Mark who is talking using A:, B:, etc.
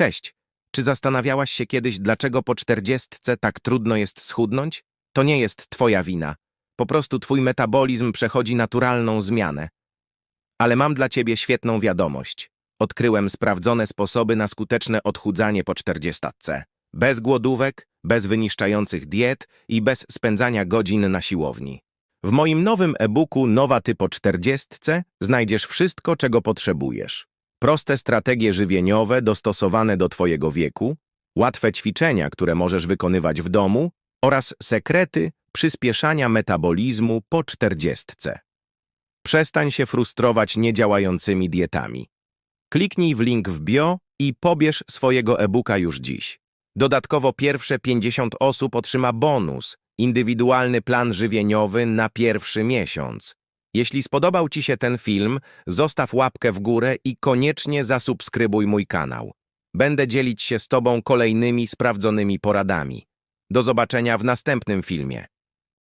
A: Cześć. Czy zastanawiałaś się kiedyś, dlaczego po czterdziestce tak trudno jest schudnąć? To nie jest twoja wina. Po prostu twój metabolizm przechodzi naturalną zmianę. Ale mam dla ciebie świetną wiadomość. Odkryłem sprawdzone sposoby na skuteczne odchudzanie po czterdziestce. Bez głodówek, bez wyniszczających diet i bez spędzania godzin na siłowni. W moim nowym e-booku Nowa Ty po czterdziestce znajdziesz wszystko, czego potrzebujesz. Proste strategie żywieniowe dostosowane do Twojego wieku, łatwe ćwiczenia, które możesz wykonywać w domu oraz sekrety przyspieszania metabolizmu po czterdziestce. Przestań się frustrować niedziałającymi dietami. Kliknij w link w bio i pobierz swojego e-booka już dziś. Dodatkowo pierwsze 50 osób otrzyma bonus, indywidualny plan żywieniowy na pierwszy miesiąc. Jeśli spodobał Ci się ten film, zostaw łapkę w górę i koniecznie zasubskrybuj mój kanał. Będę dzielić się z Tobą kolejnymi sprawdzonymi poradami. Do zobaczenia w następnym filmie.